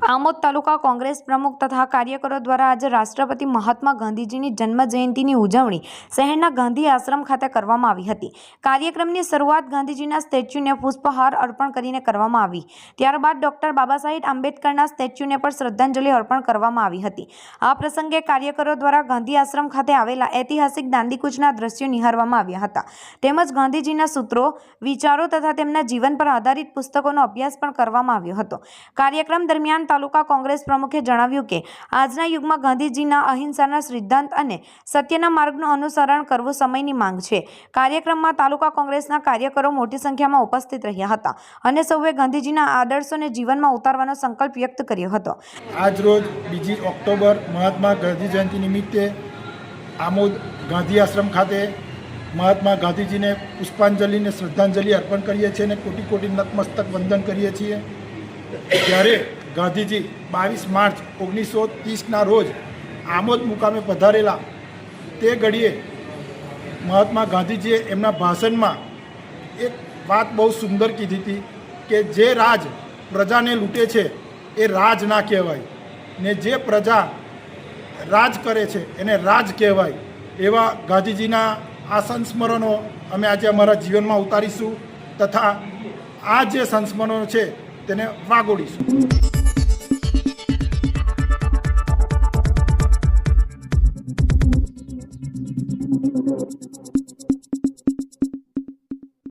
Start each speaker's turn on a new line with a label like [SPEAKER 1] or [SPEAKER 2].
[SPEAKER 1] તાલુકા કોંગ્રેસ પ્રમુખ તથા કાર્યકરો દ્વારા આજે રાષ્ટ્રપતિ મહાત્મા ગાંધીજીની જન્મ જયંતિની ઉજવણી શહેરના ગાંધી આશ્રમ ખાતે કરવામાં આવી હતી. કાર્યક્રમની શરૂઆત ગાંધીજીના સ્ટેચ્યુને પુષ્પહાર અર્પણ કરીને કરવામાં આવી. ત્યારબાદ ડોક્ટર બાબા સાહેબ આંબેડકરના સ્ટેચ્યુને પણ શ્રદ્ધાંજલિ અર્પણ કરવામાં આવી હતી. આ પ્રસંગે કાર્યકરો દ્વારા ગાંધી આશ્રમ ખાતે આવેલા ઐતિહાસિક દાંડીકૂચના દ્રશ્યો નિહાળવામાં આવ્યા હતા. તેમજ ગાંધીજીના સૂત્રો, વિચારો તથા તેમના જીવન પર આધારિત પુસ્તકોનો અભ્યાસ પણ કરવામાં આવ્યો હતો. કાર્યક્રમ દરમિયાન તાલુકા કોંગ્રેસ પ્રમુખે જણાવ્યું કે, આજના યુગમાં ગાંધીજીના અહિંસાના સિદ્ધાંત અને સત્યના માર્ગનું અનુસરણ કરવું સમયની માંગ છે. કાર્યક્રમમાં તાલુકા કોંગ્રેસના કાર્યકરો મોટી સંખ્યામાં ઉપસ્થિત રહ્યા હતા અને સૌએ ગાંધીજીના આદર્શોને જીવનમાં ઉતારવાનો સંકલ્પ વ્યક્ત કર્યો હતો.
[SPEAKER 2] આજરોજ બીજી ઓક્ટોબર મહાત્મા ગાંધી જયંતિ નિમિત્તે આમોદ ગાંધી આશ્રમ ખાતે મહાત્મા ગાંધીજીને પુષ્પાંજલિને શ્રદ્ધાંજલિ અર્પણ કરીએ છીએ અને કોટી કોટી નતમસ્તક વંદન કરીએ છીએ. જ્યારે ગાંધીજી બાવીસ માર્ચ ઓગણીસો ત્રીસના રોજ આમોદ મુકામે પધારેલા તે ઘડીએ મહાત્મા ગાંધીજીએ એમના ભાષણમાં એક વાત બહુ સુંદર કીધી હતી કે જે રાજ પ્રજાને લૂંટે છે, એ રાજ ના કહેવાય. ને જે પ્રજા રાજ કરે છે, એને રાજ કહેવાય. એવા ગાંધીજીના આ સંસ્મરણો અમે આજે અમારા જીવનમાં ઉતારીશું તથા આ જે સંસ્મરણો છે, તેને વાગોડીશું. thank